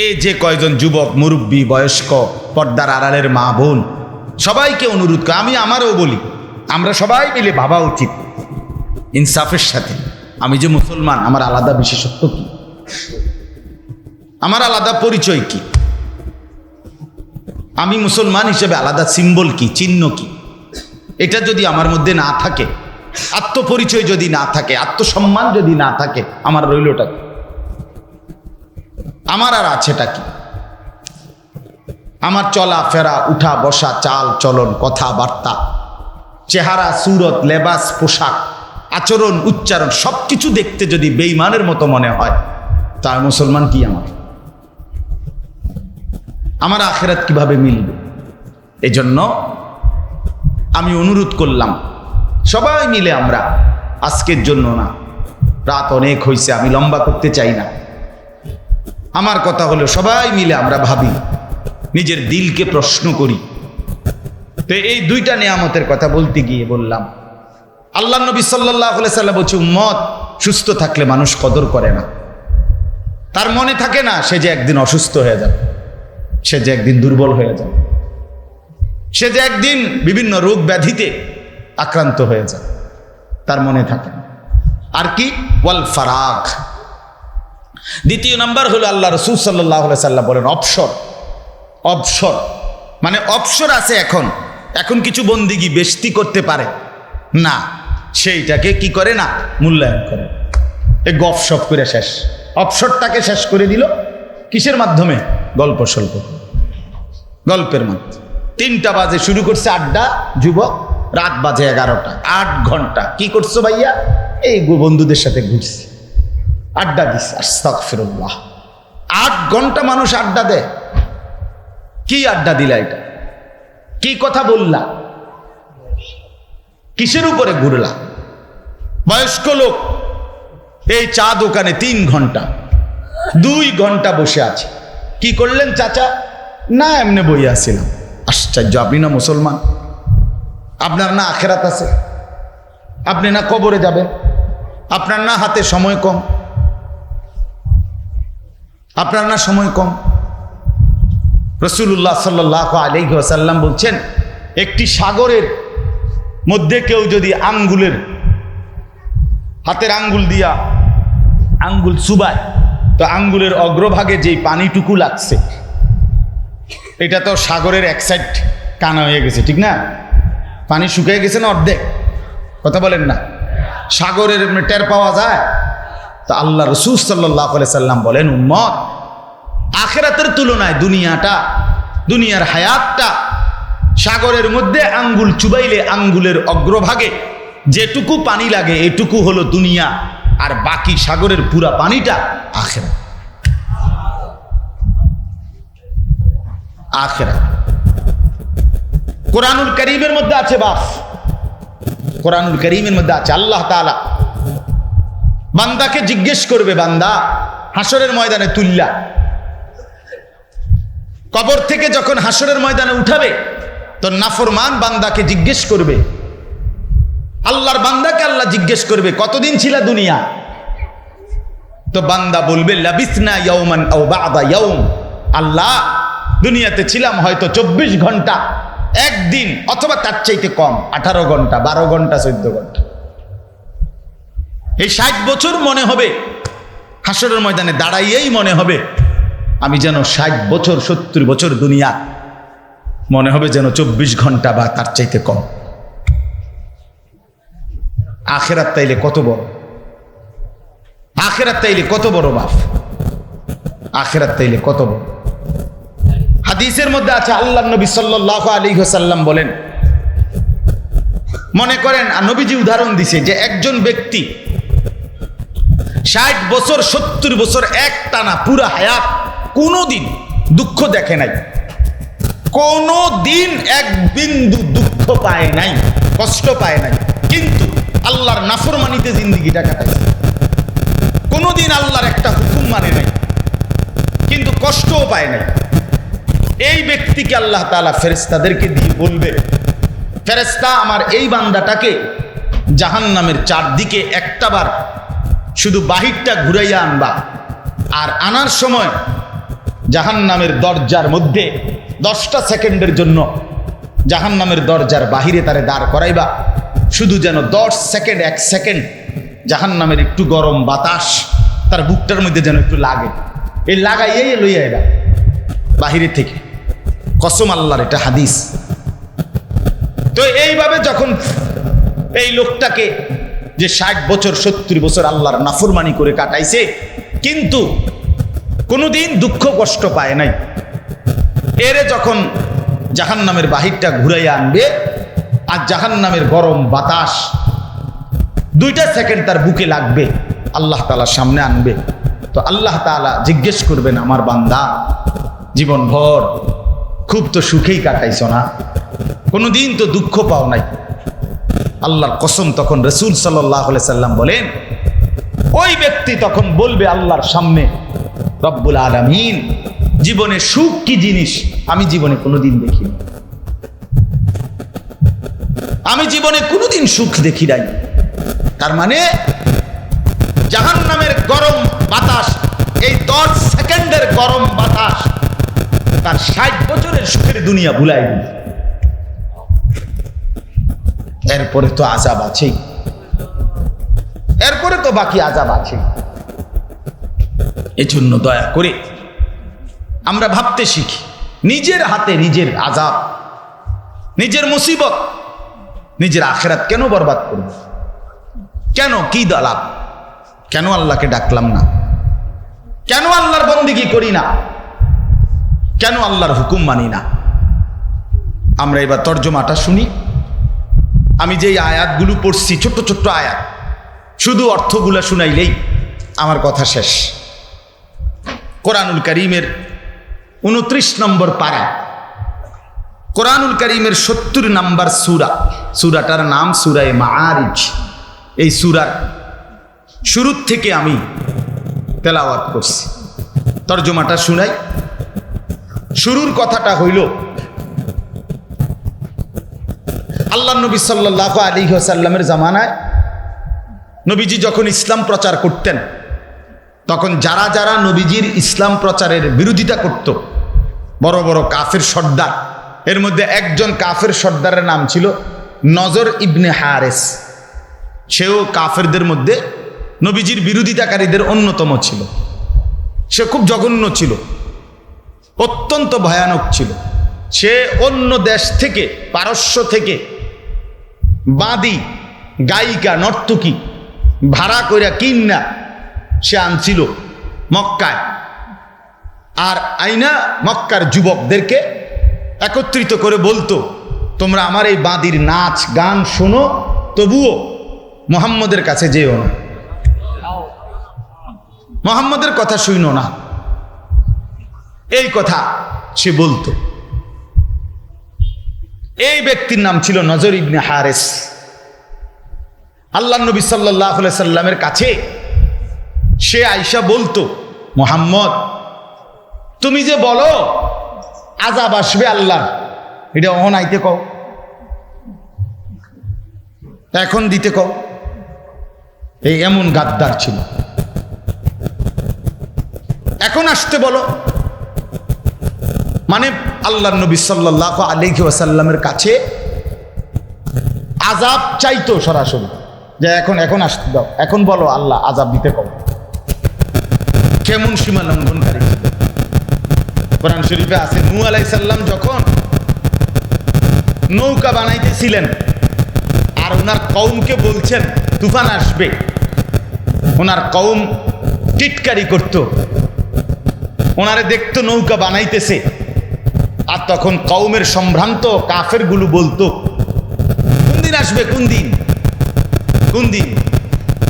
এই যে কয়জন যুবক, মুরব্বী, বয়স্ক, পর্দার আড়ালের মা বোন, সবাইকে অনুরোধ করে, আমি আমারও বলি, আমরা সবাই মিলে ভাবা উচিত ইনসাফের সাথে। আমি যে মুসলমান, আমার আলাদা বিশেষত্ব কি? আমার আলাদা পরিচয় কি? আমি মুসলমান হিসেবে আলাদা সিম্বল কি, চিহ্ন কি? এটা যদি আমার মধ্যে না থাকে, আত্মপরিচয় যদি না থাকে, আত্মসম্মান যদি না থাকে, আমার রইলটা আমার আর আছেটা কি? আমার চলা, ফেরা, উঠা, বসা, চাল, চলন, কথাবার্তা, চেহারা, সুরত, লেবাস, পোশাক, আচরণ, উচ্চারণ সব কিছু দেখতে যদি বেইমানের মতো মনে হয়, তার মুসলমান কি আমার? আমার আখেরাত কীভাবে মিলবে? এজন্য আমি অনুরোধ করলাম, সবাই মিলে আমরা, আজকের জন্য না, রাত অনেক হয়েছে আমি লম্বা করতে চাই না। আমার কথা হলো, সবাই মিলে আমরা ভাবি, নিজের দিলকে প্রশ্ন করি। তো এই দুইটা নিয়ামতের কথা বলতে গিয়ে বললাম, আল্লাহ নবী সাল্লাহ সাল্লাম বলছে, উম্মত, সুস্থ থাকলে মানুষ কদর করে না। তার মনে থাকে না, সে যে একদিন অসুস্থ হয়ে যাবে, সে যে একদিন দুর্বল হয়ে যাবে। সে যে একদিন বিভিন্ন রোগ ব্যাধিতে আক্রান্ত হয়ে যায় তার মনে থাকে আর কি? ওয়াল ফারাক। দ্বিতীয় নাম্বার হলো আল্লাহ রসুল সাল্লাহ সাল্লাম বলেন অপসর অবসর। মানে অপসর আছে এখন। এখন কিছু বন্দিগি বেশতি করতে পারে। না, সেইটাকে কি করে না? মূল্যায়ন করে। এ গপ সপ করে শেষ। অপসরটাকে শেষ করে দিল। কিসের মাধ্যমে? গল্প স্বল্প। গল্পের মাধ্যমে। তিনটা বাজে শুরু করছে আড্ডা, যুবক। রাত বাজে এগারোটা। আট ঘণ্টা। কি করছ ভাইয়া? এই বন্ধুদের সাথে ঘুরছি। আড্ডা দিস আস্তাক ফিরুল্লাহ আট ঘণ্টা মানুষ আড্ডা দেয়। কি আড্ডা দিলা এটা? কি কথা বললা? কিসের উপরে ঘুরলা? বয়স্ক লোক, এই চা দোকানে তিন ঘণ্টা, দুই ঘণ্টা বসে আছে। কি করলেন চাচা? না, এমনি বই আসছিলাম আশ্চর্য, আপনি না মুসলমান? আপনার না আখেরাত আছে? আপনি না কবরে যাবেন? আপনার না হাতে সময় কম? আপনার না সময় কম। রসুল্লাহ সাল্লাহ আলহিহাসাল্লাম বলছেন, একটি সাগরের মধ্যে কেউ যদি আঙ্গুলের হাতের আঙ্গুল দিয়া আঙ্গুল চুবায়, তো আঙ্গুলের অগ্রভাগে যেই পানিটুকু লাগছে, এটা তো সাগরের এক সাইড কানা হয়ে গেছে, ঠিক না? পানি শুকিয়ে গেছে না অর্ধেক? কথা বলেন না। সাগরের টের পাওয়া যায়? তো আল্লাহ রসুল সাল্লাহ সাল্লাম বলেন, উম্মত, আখেরাতের তুলনায় দুনিয়াটা, দুনিয়ার হায়াতটা সাগরের মধ্যে আঙ্গুল চুবাইলে আঙ্গুলের অগ্রভাগে যেটুকু পানি লাগে এটুকু হলো দুনিয়া, আর বাকি সাগরের পুরা পানিটা আখেরা আখেরা কোরআনুল করিমের মধ্যে আছে বাপ কোরআনুল করিমের মধ্যে আছে আল্লাহ তাআলা বান্দাকে জিজ্ঞেস করবে, বান্দা, হাসরের ময়দানে তুল্লা কবর থেকে যখন হাসরের ময়দানে উঠাবে, তো নাফরমান বান্দাকে জিজ্ঞেস করবে। আল্লাহর বান্দাকে আল্লাহ জিজ্ঞেস করবে, কতদিন ছিল দুনিয়া? তো বান্দা বলবে বাদা ইয়াউম। আল্লাহ, দুনিয়াতে ছিলাম হয়তো চব্বিশ ঘণ্টা, একদিন, অথবা তার চাইতে কম, আঠারো ঘণ্টা, বারো ঘণ্টা, চোদ্দ ঘণ্টা। এই ষাট বছর মনে হবে হাসরের ময়দানে দাঁড়াইয়েই মনে হবে, আমি যেন ষাট বছর, সত্তর বছর দুনিয়া, মনে হবে যেন চব্বিশ ঘণ্টা বা তার চাইতে কম। আখেরাত তাইলে কত বড়? আখেরাত তাইলে কত বড় বাপ আখেরাত তাইলে কত বড়? হাদিসের মধ্যে আছে আল্লাহ নবী সাল্লাহ আলী সাল্লাম বলেন, মনে করেন নবীজি উদাহরণ দিছে যে একজন ব্যক্তি ষাট বছর, সত্তর বছর এক টানা পুরা হায়াত কোনোদিন দুঃখ দেখে নাই। কোনো দিন এক বিন্দু দুঃখ পায় নাই, কষ্ট পায় নাই। কিন্তু আল্লাহর নাফরমানিতে জিন্দিগিটা কাটাইছে। কোনোদিন আল্লাহর একটা হুকুম মানে নাই, কিন্তু কষ্টও পায় নাই। এই ব্যক্তিকে আল্লাহ তালা ফেরেস্তাদেরকে দিয়ে বলবে ফেরেস্তা আমার এই বান্দাটাকে জাহান নামের চারদিকে একটাবার শুধু বাহিরটা ঘুরাইয়া আনবা। আর আনার সময় জাহান নামের দরজার মধ্যে দশটা সেকেন্ডের জন্য জাহান নামের দরজার বাহিরে তারে দাঁড় করাইবা। শুধু যেন দশ সেকেন্ড, এক সেকেন্ড জাহান নামের একটু গরম বাতাস তার বুকটার মধ্যে যেন একটু লাগে। এই লাগাইয়াই লইয়া এরা বাহিরে থেকে। কসম আল্লাহর এটা হাদিস। তো এইভাবে যখন এই লোকটাকে যে ষাট বছর, সত্তর বছর আল্লাহর নাফরমানি করে কাটাইছে, কিন্তু কোনোদিন দুঃখ কষ্ট পায় নাই। এরে যখন জাহান নামের বাহিরটা ঘুরাইয়া আনবে, আর জাহান নামের গরম বাতাস দুইটা সেকেন্ড তার বুকে লাগবে, আল্লাহ তালার সামনে আনবে। তো আল্লাহ তালা জিজ্ঞেস করবেন, আমার বান্দা, জীবনভর খুব তো সুখেই কাটাইছ না, কোনোদিন তো দুঃখ পাও নাই। আল্লাহর কসম তখন রসুল সাল্লাহ সাল্লাম বলেন, ওই ব্যক্তি তখন বলবে আল্লাহর সামনে, রব্বুল আলমিন, জীবনে সুখ কি জিনিস আমি জীবনে কোনোদিন দেখিনি। আমি জীবনে কোনোদিন সুখ দেখি নাই। তার মানে জাহান নামের গরম বাতাস, এই দশ সেকেন্ডের গরম বাতাস, তার ষাট বছরের সুখের দুনিয়া ভুলাই দিল। এরপরে তো আজাব আছেই। এরপরে তো বাকি আজাব আছে এজন্য দয়া করে আমরা ভাবতে শিখি, নিজের হাতে নিজের আজাব, নিজের মুসিবত, নিজের আখেরাত কেন বরবাদ করব? কেন কি দালাপ কেন আল্লাহকে ডাকলাম না? কেন আল্লাহর বন্দিগি করি না? কেন আল্লাহর হুকুম মানি না? আমরা এবার তর্জমাটা শুনি। আমি যেই আয়াতগুলো পড়ছি, ছোট্ট ছোট্ট আয়াত, শুধু অর্থগুলো শুনাইলেই আমার কথা শেষ। কোরআনুল করিমের উনত্রিশ নম্বর পারা। কোরআনুল করিমের সত্তর নম্বর সুরা, সুরাটার নাম সুরায় মারিজ এই সুরার শুরুর থেকে আমি তেলাওয়াত করছি। তর্জমাটা শুনাই। শুরুর কথাটা হইল আল্লাহ নবী সাল্লাহ আলী সাল্লামের জামানায় নবীজি যখন ইসলাম প্রচার করতেন, তখন যারা যারা নবীজির ইসলাম প্রচারের বিরোধিতা করত, বড় বড় কাফের সর্দার, এর মধ্যে একজন কাফের সর্দারের নাম ছিল নজর ইবনে হারেস। সেও কাফেরদের মধ্যে নবীজির বিরোধিতাকারীদের অন্যতম ছিল। সে খুব জঘন্য ছিল, অত্যন্ত ভয়ানক ছিল। সে অন্য দেশ থেকে, পারস্য থেকে বাঁদি, গায়িকা, নর্তকী, ভাড়া কইরা কিন্না সে আনছিল মক্কায়। আর আইনা মক্কার যুবকদেরকে একত্রিত করে বলতো, তোমরা আমার এই বাঁদির নাচ, গান শোনো, তবুও মোহাম্মদের কাছে যেও না। মোহাম্মদের কথা শুইনো না। এই কথা সে বলতো। এই ব্যক্তির নাম ছিল নজর ইবনে হারেস। আল্লাহ নবী সাল্লাহ সাল্লামের কাছে সে আয়সা বলতো, মোহাম্মদ, তুমি যে বলো আজাব আসবে আল্লাহ এটা অহন আইতে কও। এখন দিতে কও। এই এমন গাদ্দার ছিল। এখন আসতে বলো। মানে আল্লাহ নবী সাল্লাহ আলিহি ওয়াসাল্লামের কাছে আজাব চাইতো সরাসরি যে এখন এখন আসতে দাও, এখন বলো আল্লাহ আজাব দিতে কও কেমন সীমা লঙ্ঘনকারী? ছিল কোরআন শরীফে আছে নু আলাই সাল্লাম যখন নৌকা বানাইতেছিলেন আর ওনার কৌমকে বলছেন, তুফান আসবে। ওনার কৌম টিটকারি করত। ওনারে দেখতো নৌকা বানাইতেছে। আর তখন কৌমের সম্ভ্রান্ত কাফেরগুলো বলতো, কোন দিন আসবে, কোন দিন? কোন দিন?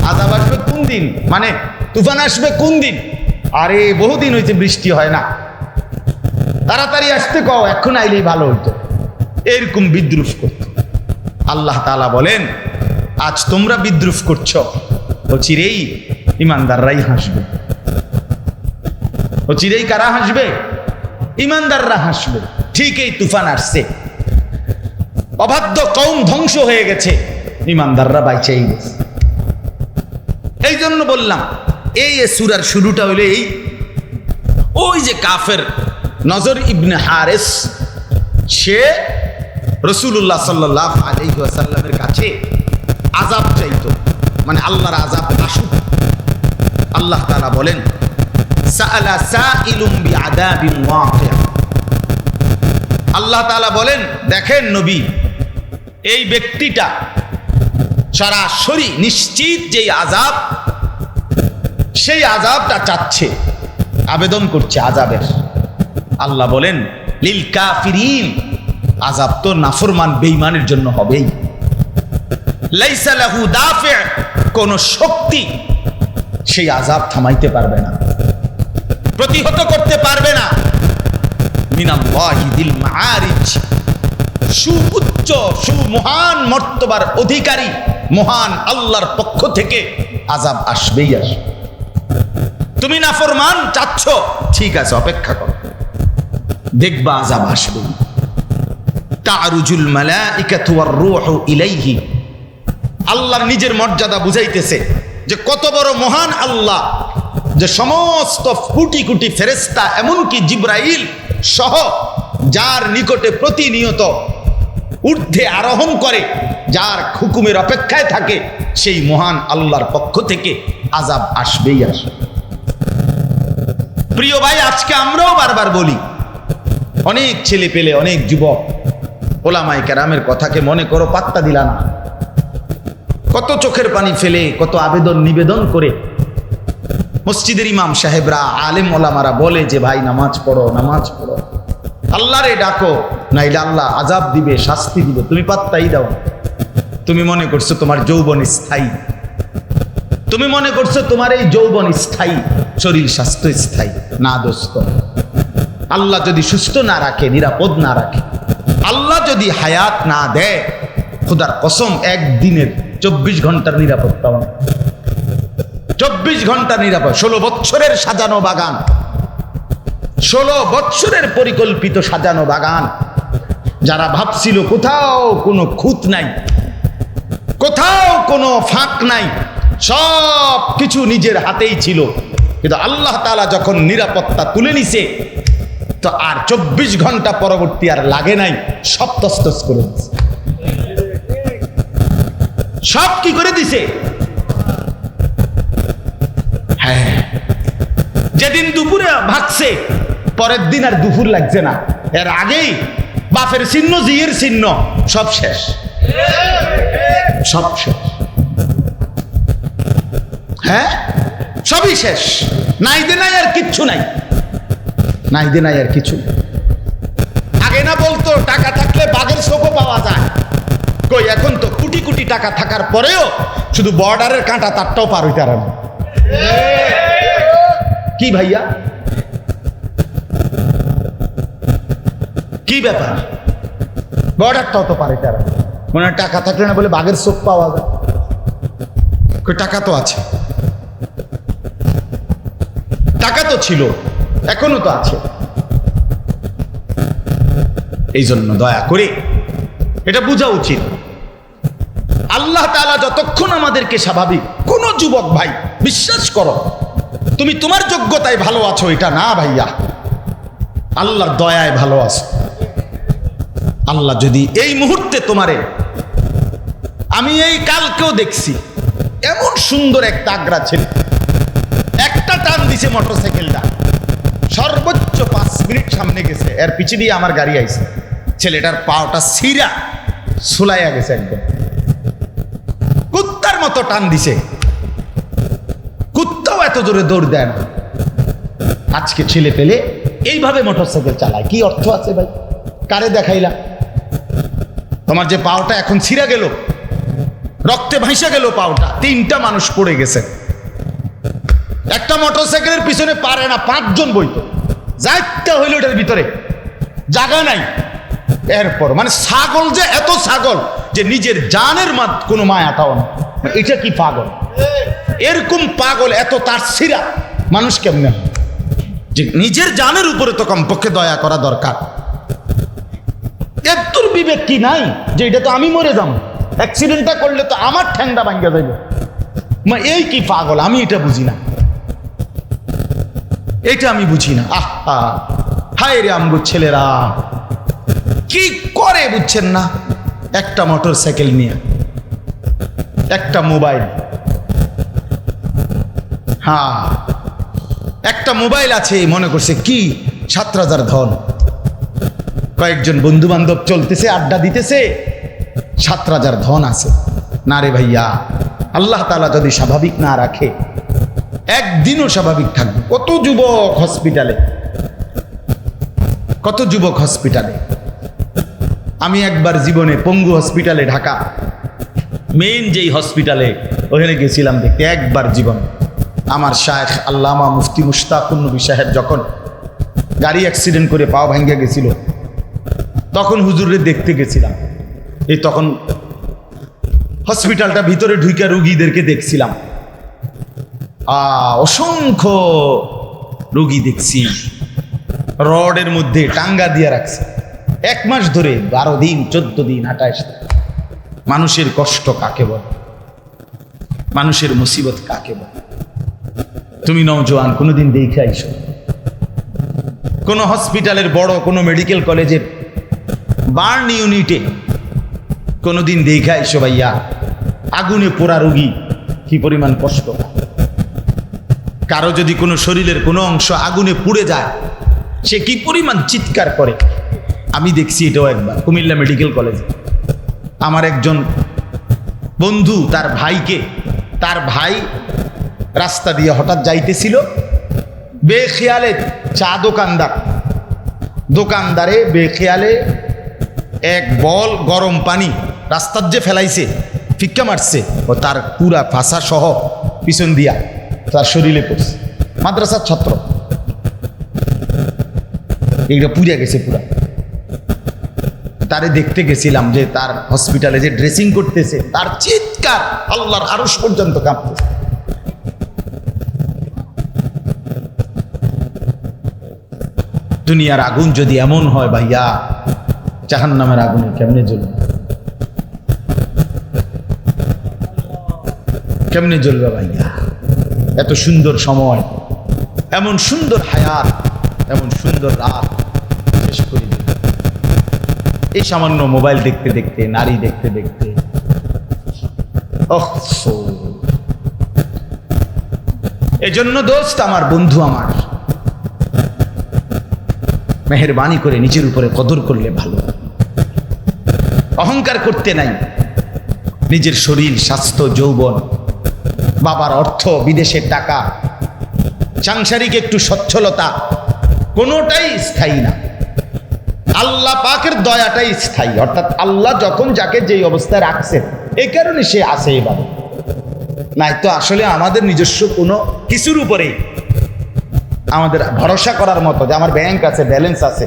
আজাব আসবে, কোন দিন? মানে তুফান আসবে, কোন দিন? আরে, বহুদিন হয়েছে বৃষ্টি হয় না। তাড়াতাড়ি আসতে কও, এখন আইলেই ভালো হইতো। এরকম বিদ্রুপ করত। আল্লাহ তালা বলেন, আজ তোমরা বিদ্রুপ করছ। ও চিরেই ইমানদাররাই হাসবে। ও চিরেই কারা হাসবে? ইমানদাররা হাসবে ঠিক এই তুফান আসছে। অবাধ্য কৌম ধ্বংস হয়ে গেছে, ইমানদাররা বাইচেই গেছে। এই জন্য বললাম, এই সুরার শুরুটা হইলে এই। ওই যে কাফের নজর ইবনে হারেস, সে রসুল্লাহ সাল্লাহ আলহিহাসাল্লামের কাছে আজাব চাইতো মানে আল্লাহর আজাব আসুক। আল্লাহ তারা বলেন আল্লাহ বলেন, দেখেন নবী, এই ব্যক্তিটা সরাসরি নিশ্চিত যেই আজাব সেই আজাবটা চাচ্ছে, আবেদন করছে আজাবের আল্লাহ বলেন, লিল কাফিরিন আজাব তো নাফরমান বেইমানের জন্য হবেই। লাইসা লাহু দাফি, কোন শক্তি সেই আজাব থামাইতে পারবে না। প্রতিহত করতে পারবে না। সুউচ্চ, সুমহান, মর্তবার অধিকারী, মহান আল্লাহর পক্ষ থেকে আজাব আসবেই আসবে। তুমি নাফরমান চাচ্ছ? ঠিক আছে, অপেক্ষা করো। দেখবা আজাব আসবে। তারুজুল ইলাইহি। আল্লাহর নিজের মর্যাদা বুঝাইতেছে যে কত বড় মহান আল্লাহ যে সমস্ত কুটি কুটি ফেরেস্তা এমনকি জিব্রাইল সহ, যার নিকটে প্রতিনিয়ত ঊর্ধ্বে আরোহণ করে, যার হুকুমের অপেক্ষায় থাকে, সেই মহান আল্লাহর পক্ষ থেকে আজাব আসবেই আসবে। প্রিয় ভাই, আজকে আমরাও বারবার বলি, অনেক ছেলে পেলে, অনেক যুবক ওলামাই কেরামের কথাকে মনে করো পাত্তা দিলা না। কত চোখের পানি ফেলে, কত আবেদন নিবেদন করে মসজিদের ইমাম সাহেবরা, আলেম ওলামারা বলে যে, ভাই, নামাজ পড়ো নামাজ পড়ো। আল্লাহরে ডাকো, নাইলে আল্লাহ আজাব দিবে, শাস্তি দিবে। তুমি পাত্তাই দাও তুমি মনে করছ তোমার যৌবন স্থায়ী। তুমি মনে করছ তোমার এই যৌবন স্থায়ী, শরীর স্বাস্থ্য স্থায়ী। না দোস্ত, আল্লাহ যদি সুস্থ না রাখে, নিরাপদ না রাখে, আল্লাহ যদি হায়াত না দেয়, খুদার কসম, একদিনের চব্বিশ ঘণ্টার নিরাপত্তাও না চব্বিশ ঘণ্টা নিরাপদ। ষোলো বৎসরের সাজানো বাগান। ষোলো বৎসরের পরিকল্পিত সাজানো বাগান। যারা ভাবছিল কোথাও কোনো খুঁত নাই, কোথাও কোনো ফাঁক নাই, সব কিছু নিজের হাতেই ছিল। কিন্তু আল্লাহ তাআলা যখন নিরাপত্তা তুলে নিছে, তো আর চব্বিশ ঘণ্টা পরবর্তী আর লাগে নাই, সব তস্তস করে দিছে। সব কি করে দিছে? হ্যাঁ। যেদিন দুপুরে ভাগছে, পরের দিন আর দুপুর লাগছে না। এর আগেই বাপের চিহ্ন, জিয়ের চিহ্ন, সব শেষ। সব শেষ। হ্যাঁ? সবই শেষ। নাই দে নাই আর কিচ্ছু নাই। নাই দে নাই আর কিছু। আগে না বলতো, টাকা থাকলে বাঘের শোকও পাওয়া যায়। কই, এখন তো কোটি কোটি টাকা থাকার পরেও শুধু বর্ডারের কাঁটা তারটাও পার হইতে না কি ভাইয়া? কি ব্যাপার? বর্ডারটাও তো পারে তারা। মনে টাকা থাকলে না বলে বাঘের চোখ পাওয়া যায়। টাকা তো আছে। টাকা তো ছিল, এখনও তো আছে। এই জন্য দয়া করে এটা বোঝা উচিত। আল্লাহ তাআলা যতক্ষণ আমাদেরকে স্বাভাবিক, কোন যুবক ভাই বিশ্বাস করো, তুমি তোমার যোগ্যতায় ভালো আছো, এটা না ভাইয়া। আল্লাহর দয়ায় ভালো আছো। আল্লাহ যদি এই মুহূর্তে তোমারে, আমি এই কালকেও দেখছি, এমন সুন্দর এক তাগড়া ছেলে। একটা টান দিছে মোটরসাইকেলটা। সর্বোচ্চ পাঁচ মিনিট সামনে গেছে, এর পিছে দিয়ে আমার গাড়ি আইছে। ছেলেটার পাওটা সিরা সুলাইয়া গেছে একদম। কুত্তার মতো টান দিছে। এত জোরে দৌড় দেয় না আজকে ছেলে পেলে এইভাবে মোটরসাইকেল চালায়। কি অর্থ আছে ভাই? কারে দেখাইলা তোমার যে পাওটা এখন ছিঁড়া গেল, রক্তে ভাইসা গেল পাওটা, তিনটা মানুষ পড়ে গেছে। একটা মোটরসাইকেলের পিছনে পারে না, পাঁচজন বইতো। যাইটা হইল ওটার ভিতরে। জায়গা নাই। এরপর মানে ছাগল যে এত ছাগল যে নিজের জানের মাত কোনো মায়াটাও না এটা কি পাগল? এরকম পাগল এত তার ছিঁড়া মানুষ কেমনে যে নিজের জানের উপরে তো কমপক্ষে দয়া করা দরকার। এত্তর বিবেক কি নাই? যে এটা তো আমি মরে যাব। অ্যাক্সিডেন্টটা করলে তো আমার ঠ্যাংটা ভাঙ্গা যাইবে। মা, এই কি পাগল? আমি এটা বুঝি না। এটা আমি বুঝি না। আহা, হায় রে আমগো ছেলেরা। কি করে বুঝছেন না? একটা মোটর সাইকেল নিয়ে। একটা মোবাইল। হ্যাঁ একটা মোবাইল আছে, মনে করছে, কি? সাত হাজার ধন। কয়েকজন বন্ধু বান্ধব চলতেছে, আড্ডা দিতেছে সাত হাজার ধন আছে। না রে ভাইয়া, আল্লাহ তালা যদি স্বাভাবিক না রাখে, একদিনও স্বাভাবিক থাকবে। কত যুবক হসপিটালে? কত যুবক হসপিটালে? আমি একবার জীবনে পঙ্গু হসপিটালে, ঢাকা মেইন যেই হসপিটালে ওখানে গেছিলাম দেখতে, একবার জীবন। আমার শায়েখ আল্লামা মুফতি মুশতাকুন সাহেব যখন গাড়ি অ্যাক্সিডেন্ট করে পাও ভাঙ্গে গেছিল, তখন হুজুরে দেখতে গেছিলাম। এই তখন হসপিটালটা ভিতরে ঢুইকা রুগীদেরকে দেখছিলাম। আ, অসংখ্য রুগী দেখছি। রডের মধ্যে টাঙ্গা দিয়ে রাখছে। এক মাস ধরে বারো দিন, চোদ্দ দিন, আঠাশ দিন। মানুষের কষ্ট কাকে বলে? মানুষের মুসিবত কাকে বলে? তুমি নওজোয়ান কোনোদিন দেখে আইসো। কোনো হসপিটালের বড়, কোনো মেডিকেল কলেজের বার্ন ইউনিটে কোনোদিন দেখে আইসো ভাইয়া, আগুনে পোড়া রুগী কি পরিমাণ কষ্ট? কারও যদি কোনো শরীরের কোনো অংশ আগুনে পুড়ে যায়, সে কি পরিমাণ চিৎকার করে? আমি দেখছি এটাও একবার, কুমিল্লা মেডিকেল কলেজে। আমার একজন বন্ধু তার ভাইকে, তার ভাই রাস্তা দিয়ে হঠাৎ যাইতেছিল, বেখেয়ালে চা দোকানদার। দোকানদারে বেখেয়ালে এক বল গরম পানি রাস্তার যে ফেলাইছে, ফিক্কা মারছে ও তার পুরা ফাঁসা সহ পিছন দিয়া তার শরীরে পড়ছে। মাদ্রাসার ছাত্র। এগুলো পুড়ে গেছে পুরা। তারে দেখতে গেছিলাম যে তার হসপিটালে যে ড্রেসিং করতেছে, তার চিৎকার আল্লাহর আরস পর্যন্ত কাঁপতেছে। দুনিয়ার আগুন যদি এমন হয় ভাইয়া জাহান নামের আগুনে কেমনে জ্বলবে? কেমনে জ্বলবে ভাইয়া? এত সুন্দর সময়, এমন সুন্দর হায়াত, এমন সুন্দর রাত এই সামান্য মোবাইল দেখতে দেখতে, নারী দেখতে দেখতে। এজন্য দোস্ত আমার বন্ধু আমার, মেহরবানি করে নিজের উপরে কদর করলে ভালো। অহংকার করতে নাই। নিজের শরীর, স্বাস্থ্য, যৌবন, বাবার অর্থ, বিদেশের টাকা, সাংসারিক একটু সচ্ছলতা, কোনোটাই স্থায়ী না। আল্লাহ পাকের দয়াটাই স্থায়ী। অর্থাৎ আল্লাহ যখন যাকে যেই অবস্থায় রাখছে এই কারণে সে আসে এভাবে নাই তো আসলে আমাদের নিজস্ব কোনো কিছুর উপরেই আমাদের ভরসা করার মতো যে আমার ব্যাংক আছে, ব্যালেন্স আছে,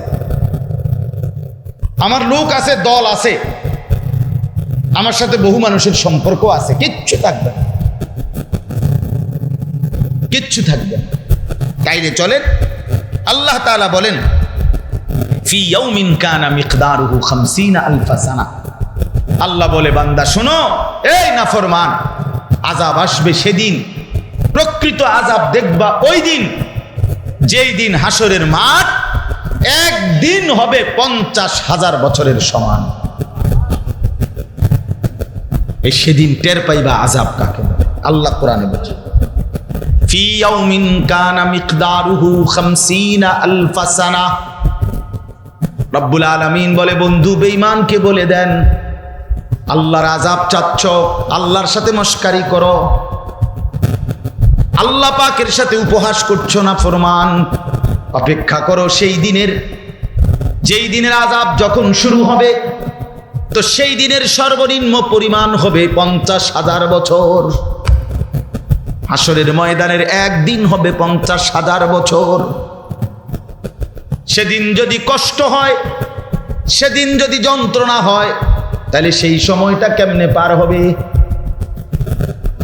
আমার লোক আছে, দল আছে, আমার সাথে বহু মানুষের সম্পর্ক আছে, কিচ্ছু থাকবে কিচ্ছু থাকবে না। তাইলে চলেন, আল্লাহ তাআলা বলেন ফি ইয়াউমিন কানা মিকদারুহু 50 আলফা সানা। আল্লাহ বলে, বান্দা, শোনো, এই নাফরমান আজাব আসবে সেদিন, প্রকৃত আজাব দেখবা ওই দিন, যেই দিন হাসরের মাঠ একদিন হবে পঞ্চাশ হাজার বছরের সমান। এই সেদিন টের পাইবা আজাব কাকে আল্লাহ কোরআনে বলছে, ফি ইয়াউমিন কানা মিকদারুহু 50 আলফা সানা। রব্বুল আলামিন বলে, বন্ধু, বেঈমানকে বলে দেন। আল্লাহর আজাব চাচ্ছ, আল্লাহর সাথে মস্কারি করো। আল্লাহ পাকের সাথে উপহাস করছ না ফরমান। অপেক্ষা করো সেই দিনের, যেই দিনের আজাব যখন শুরু হবে, তো সেই দিনের সর্বনিম্ন পরিমাণ হবে পঞ্চাশ হাজার বছর। হাসরের ময়দানের একদিন হবে পঞ্চাশ হাজার বছর। সেদিন যদি কষ্ট হয়, সেদিন যদি যন্ত্রণা হয়, তাহলে সেই সময়টা কেমনে পার হবে?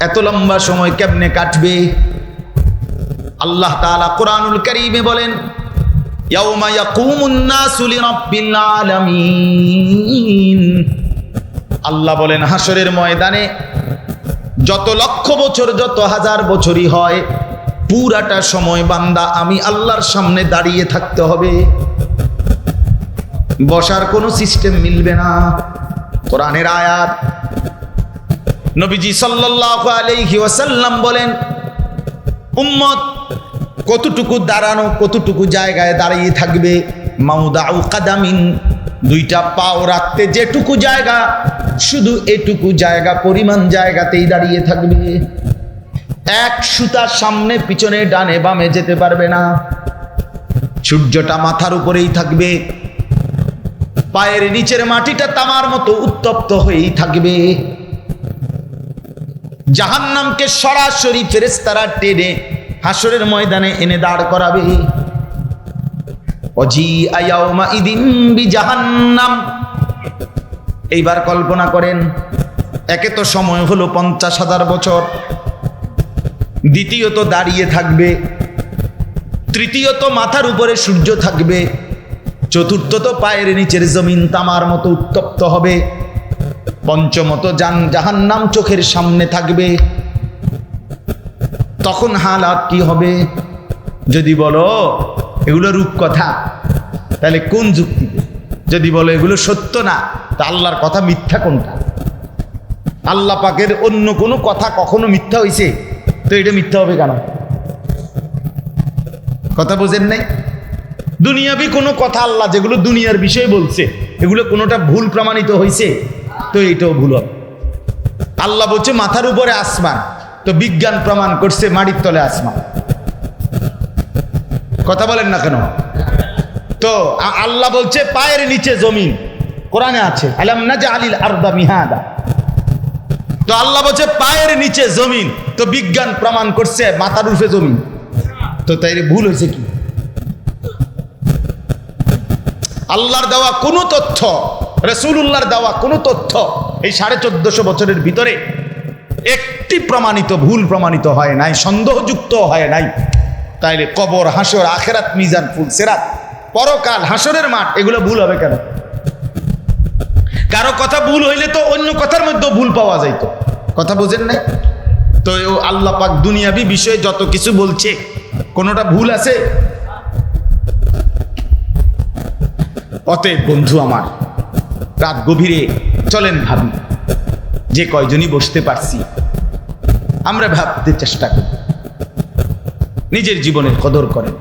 এত লম্বা সময় কেমনে কাটবে? আল্লাহ তাআলা কোরআনুল কারীমে বলেন আল্লাহ বলেন হাসরের ময়দানে যত লক্ষ বছর, যত হাজার বছরই হয় পুরাটা সময় বান্দা, আমি আল্লাহর সামনে দাঁড়িয়ে থাকতে হবে। বসার কোনো সিস্টেম মিলবে না। কোরআনের আয়াত। নবীজি সাল্লাল্লাহু আলাইহি ওয়াসাল্লাম বলেন, উম্মত কতটুকু দাঁড়ানো, কতটুকু জায়গায় দাঁড়িয়ে থাকবে? মাউদাউ কাদামিন, দুইটা পাও রাখতে যেটুকু জায়গা, শুধু এটুকু জায়গা, পরিমাণ জায়গাতেই দাঁড়িয়ে থাকবে। এক সুতার সামনে, পিছনে ডানে বামে যেতে পারবে না। সূর্যটা মাথার উপরেই থাকবে। পায়ের নিচের মাটিটা তামার মতো উত্তপ্ত হয়েই থাকবে। জাহান্নামকে সরাসরি ফেরেস্তারা টেনে হাসরের ময়দানে এনে দাঁড় করাবে। অজি আয়াউমা ইদিন বি জাহান্নাম এইবার কল্পনা করেন, একে তো সময় হলো পঞ্চাশ হাজার বছর। দ্বিতীয়ত দাঁড়িয়ে থাকবে। তৃতীয়ত মাথার উপরে সূর্য থাকবে। চতুর্থত পায়ের নিচের জমিন তামার মতো উত্তপ্ত হবে। পঞ্চমত জান জাহান্নাম চোখের সামনে থাকবে। তখন হালাত কি হবে? যদি বলো, এগুলো রূপকথা, তাহলে কোন যুক্তি যদি বলো, এগুলো সত্য না, তা আল্লাহর কথা মিথ্যা কোনটা? আল্লাহ পাকের অন্য কোনো কথা কখনো মিথ্যা হয়েছে তো এটা মিথ্যা হবে কেন? কথা বোঝেন নাই? দুনিয়াবি কোনো কথা আল্লাহ যেগুলো দুনিয়ার বিষয়ে বলছে এগুলো কোনোটা ভুল প্রমাণিত হয়েছে তো এইটাও ভুল হবে। আল্লাহ বলছে মাথার উপরে আসমান। তো বিজ্ঞান প্রমাণ করছে মাটির তলে আসমান। কথা বলেন না কেন? তো আল্লাহ বলছে পায়ের নিচে জমিন। কোরআনে আছে আলাম না যে আলিল আরদা মিহাদা। তো আল্লাহ বলছে পায়ের নিচে জমিন। তো বিজ্ঞান প্রমাণ করছে মাথার উপরে জমিন তো তাই ভুল হয়েছে কি? আল্লাহর দেওয়া কোনো তথ্য রসুল্লাহর দেওয়া কোনো তথ্য এই সাড়ে চোদ্দশো বছরের ভিতরে একটি প্রমাণিত, ভুল প্রমাণিত হয় নাই, সন্দেহযুক্ত হয় নাই। তাইলে কবর, হাসর, আখেরাত, মিজান, ফুল, সেরাত, পরকাল, হাসরের মাঠ, এগুলো ভুল হবে কেন? কারও কথা ভুল হইলে তো অন্য কথার মধ্যেও ভুল পাওয়া যাইতো। কথা বোঝেন নাই? তো আল্লাহ পাক দুনিয়াবি বিষয়ে যত কিছু বলছে, কোনোটা ভুল আছে? অতএব বন্ধু আমার, রাত গভীরে চলেন ভাবি, যে কয়জনই বসতে পারছি, আমরা ভাবতে চেষ্টা করি। নিজের জীবনের কদর করেন।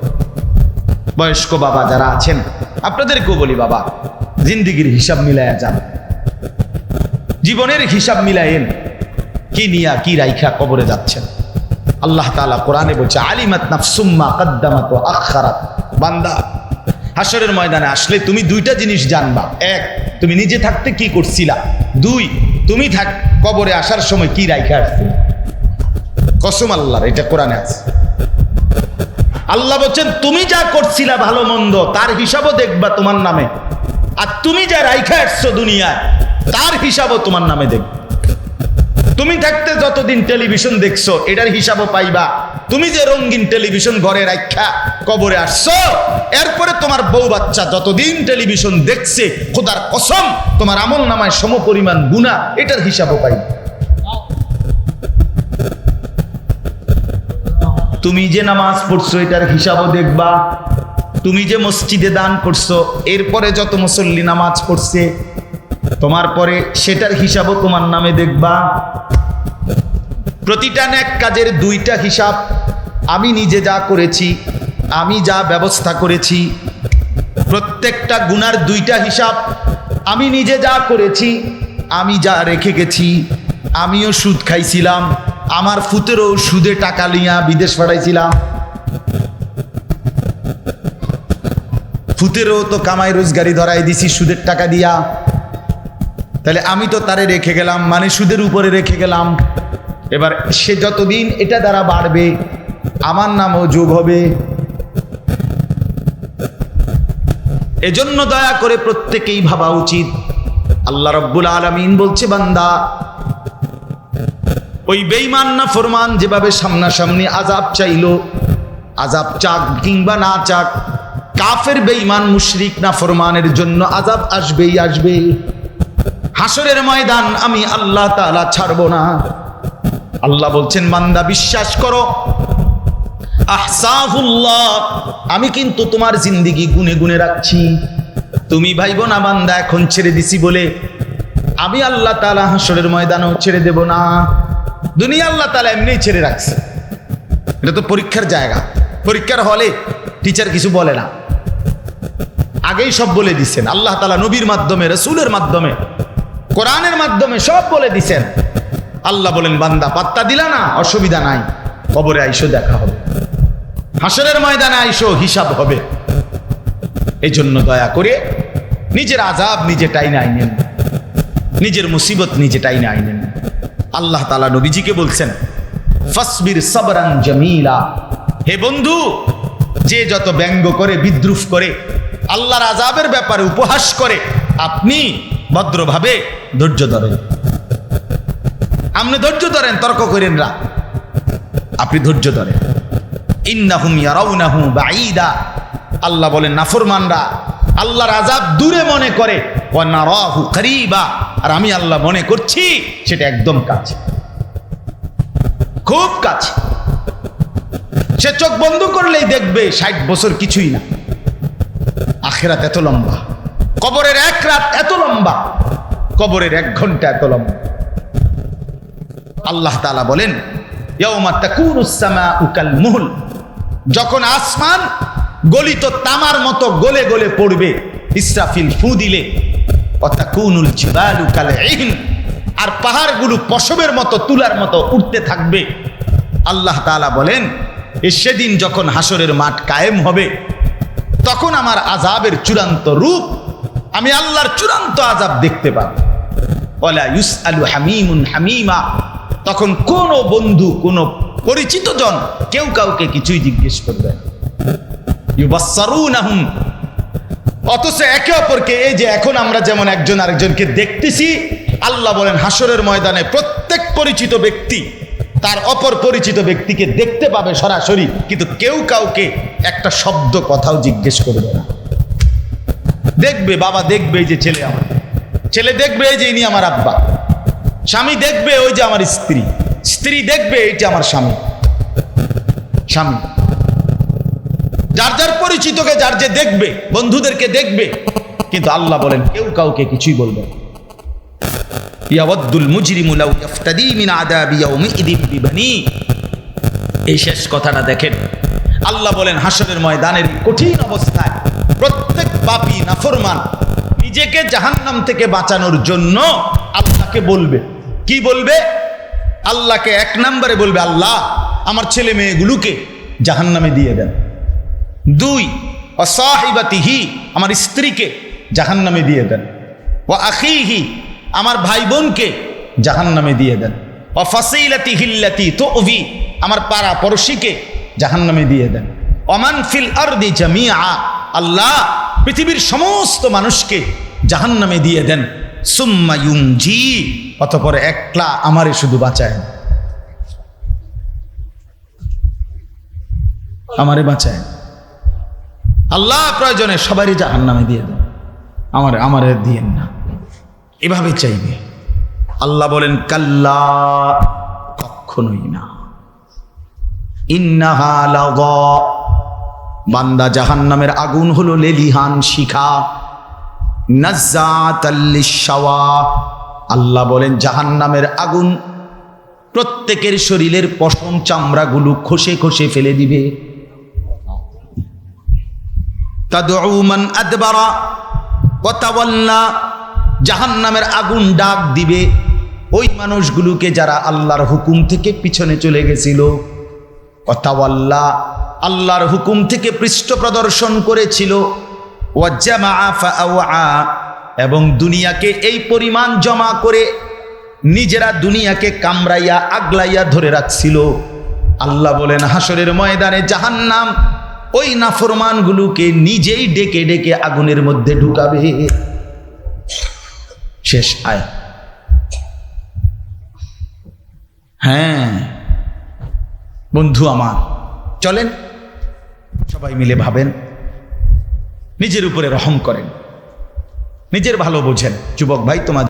বয়স্ক বাবা যারা আছেন, আপনাদেরকেও বলি বাবা, জিন্দিগির হিসাব মিলায়া যান। জীবনের হিসাব মিলায়েন। কি নিয়া, কি রাইখা কবরে যাচ্ছেন? আল্লাহ তাআলা কোরআনে বলছে, আলিমাত নাফসুম্মা কাদ্দামাত আখারাত বান্দা হাসরের ময়দানে আসলে তুমি দুইটা জিনিস জানবা। এক, তুমি নিজে থাকতে কি করছিলা? দুই, তুমি থাক, কবরে আসার সময় কি রাইখা আসছিলে? কসম আল্লাহর, এটা কোরআনে আছে। আল্লাহ বলছেন, তুমি যা করছিলা ভালো মন্দ, তার হিসাবও দেখবা তোমার নামে। আর তুমি যা রাইখা আসছো দুনিয়ায়, তার হিসাবও তোমার নামে দেখবে। তুমি থাকতে যতদিন টেলিভিশন দেখছ, এটার হিসাবও পাইবা। তুমি যে রঙিন টেলিভিশন ঘরে রাখা কবরে আসছো, এরপরে তোমার বউ বাচ্চা যতদিন টেলিভিশন দেখছে, খোদার কসম, তোমার আমল নামায় সম পরিমাণ গুণা এটার হিসাবও পাইবা। তুমি যে নামাজ পড়ছো, এটার হিসাবও দেখবা। তুমি যে মসজিদে দান করছ, এরপরে যত মুসল্লি নামাজ পড়ছে তোমার পরে সেটার হিসাবও তোমার নামে দেখবা। প্রতিটা ন্যাক কাজের দুইটা হিসাব, আমি নিজে যা করেছি, আমি যা ব্যবস্থা করেছি, প্রত্যেকটা গুনার দুইটা হিসাব, আমি নিজে যা করেছি, আমি যা রেখে গেছি, আমিও সুদ খাইছিলাম, আমার ফুতেরও সুদে টাকা লিয়া বিদেশ পাঠাইছিলাম। ফুতেরও তো কামাই রোজগারি ধরাই দিছি, সুদের টাকা দিয়া। তাহলে আমি তো তারে রেখে গেলাম মানে সুদের উপরে রেখে গেলাম। এবার সে যতদিন এটা দ্বারা বাড়বে, আমার নামও যোগ হবে। এজন্য দয়া করে প্রত্যেকেই ভাবা উচিত। আল্লাহ রব্বুল আলমিন বলছে, বান্দা, ওই বেইমান না ফরমান যেভাবে সামনাসামনি আজাব চাইলো আজাব চাক কিংবা না চাক, কাফের বেইমান মুশরিক না ফরমানের জন্য আজাব আসবেই আসবে। হাসরের ময়দান আমি আল্লাহ তালা ছাড়ব না। আল্লাহ বলছেন, বান্দা, বিশ্বাস করো। আহসাহুল্লাহ আমি কিন্তু তোমার জিন্দিগি গুনে গুনে রাখছি। তুমি ভাইব না, বান্দা, এখন ছেড়ে দিছি বলে। আমি আল্লাহ তালা হাসরের ময়দানও ছেড়ে দেব না। দুনিয়া আল্লাহ তালা এমনিই ছেড়ে রাখছে। এটা তো পরীক্ষার জায়গা। পরীক্ষার হলে টিচার কিছু বলে না। আগেই সব বলে দিচ্ছেন আল্লাহ তালা নবীর মাধ্যমে, রসুলের মাধ্যমে কোরআনের মাধ্যমে সব বলে দিছেন। আল্লাহ বলেন, বান্দা, পাত্তা দিলা না, অসুবিধা নাই। কবরে আইসো, দেখা হবে। হাসরের ময়দানে আইসো, হিসাব হবে। এই জন্য দয়া করে নিজের আজাব নিজে টাইনে আইনেন। নিজের মুসিবত নিজে টাইনে আইনেন। আল্লাহ তালা নবীজিকে বলছেন, ফসবির সবরান জমিলা। হে বন্ধু, যে যত ব্যঙ্গ করে, বিদ্রুপ করে, আল্লাহর আজাবের ব্যাপারে উপহাস করে, আপনি ভদ্রভাবে ধৈর্য ধরেন আপনি ধৈর্য ধরেন, তর্ক করেন না। আপনি ধৈর্য ধরেন। ইন্নাহুম আল্লাহ বলেন, নাফরমানরা দূরে মনে করে। আর আমি আল্লাহ মনে করছি, সেটা একদম কাছে। খুব কাছে। সে চোখ বন্ধ করলেই দেখবে ষাট বছর কিছুই না। আখেরাত এত লম্বা। কবরের এক রাত এত লম্বা, কবরের এক ঘণ্টা এত লম্বা। আল্লাহ তাআলা বলেন মুহল যখন আসমান গলিত তামার মতো গলে গলে পড়বে, ইসরাফিল ফু দিলে আর পাহাড়গুলো পশমের মতো, তুলার মতো উঠতে থাকবে। আল্লাহ তাআলা বলেন সেদিন যখন হাসরের মাঠ কায়েম হবে, তখন আমার আজাবের চূড়ান্ত রূপ আমি আল্লাহর চূড়ান্ত আজাব দেখতে পাবো। হামিমা। তখন কোন বন্ধু, কোন পরিচিত জন কেউ কাউকে কিছুই জিজ্ঞেস করবে। অথচ একে অপরকে এই যে এখন আমরা যেমন একজন আরেকজনকে দেখতেছি, আল্লাহ বলেন হাসরের ময়দানে প্রত্যেক পরিচিত ব্যক্তি তার অপর পরিচিত ব্যক্তিকে দেখতে পাবে সরাসরি, কিন্তু কেউ কাউকে একটা শব্দ কথাও জিজ্ঞেস করবে না। দেখবে, বাবা দেখবে এই যে ছেলে আমার। ছেলে দেখবে এই যে ইনি আমার আব্বা। স্বামী দেখবে ওই যে আমার স্ত্রী। স্ত্রী দেখবে এইটা আমার স্বামী। স্বামী। যার যার পরিচিতকে যার যে দেখবে, বন্ধুদেরকে দেখবে, কিন্তু আল্লাহ বলেন, কেউ কাউকে কিছুই বলবে এই শেষ কথাটা দেখেন। আল্লাহ বলেন, হাসরের ময়দানের কঠিন অবস্থায় পাপী, নাফরমান। নিজেকে জাহান্নাম থেকে বাঁচানোর জন্য আল্লাহকে বলবে। কি বলবে? আল্লাহকে এক নম্বরে বলবে, আল্লাহ, আমার ছেলে মেয়েগুলোকে জাহান্নামে দিয়ে দেন। দুই, অসাহিবাতিহি, আমার স্ত্রীকে জাহান্নামে দিয়ে দেন। ও আখিহি, আমার ভাই বোনকে জাহান্নামে দিয়ে দেন। ও ফাসিলাতি হিল্লাতি তো অভি আমার পাড়া পড়শিকে জাহান্নামে দিয়ে দেন। অমান ফিল আরদি জামিয়া আল্লাহ পৃথিবীর সমস্ত মানুষকে জাহান্নামে দিয়ে দেন। সুম্মা ইউনজি, অতপর একলা আমারে শুধু বাঁচায়। আমারে বাঁচায়। আল্লাহ প্রয়োজনে সবারই জাহান নামে দিয়ে দেন। আমার, আমারে দিয়েন না। এভাবে চাইবে। আল্লাহ বলেন, কাল্লা কখনোই না। ইন্নাহা লাগা। বান্দা জাহান্নামের আগুন হলো লেলিহান শিখা। নাজ্জাতাল্লিশাওয়া আল্লাহ বলেন, জাহান্নামের আগুন প্রত্যেকের শরীরের পশম চামড়াগুলো খসে খসে ফেলে দিবে। আদবারা ওয়া জাহান্নামের আগুন ডাক দিবে। ওই মানুষগুলোকে যারা আল্লাহর হুকুম থেকে পিছনে চলে গেছিল। অতাওয়াল্লা আল্লাহর হুকুম থেকে পৃষ্ঠ প্রদর্শন করেছিল। এবং দুনিয়াকে এই পরিমাণ জমা করে নিজেরা দুনিয়াকে কামড়াইয়া, আগলাইয়া ধরে রাখছিল। আল্লাহ বলেন হাসরের ময়দানে জাহান্নাম ওই নাফরমানগুলোকে নিজেই ডেকে ডেকে আগুনের মধ্যে ঢুকাবে। শেষ আয় হ্যাঁ বন্ধু আমার, চলেন সবাই মিলে ভাবেন নিজের উপরে রহম করেন নিজের ভালো বোঝেন। যুবক ভাই তোমার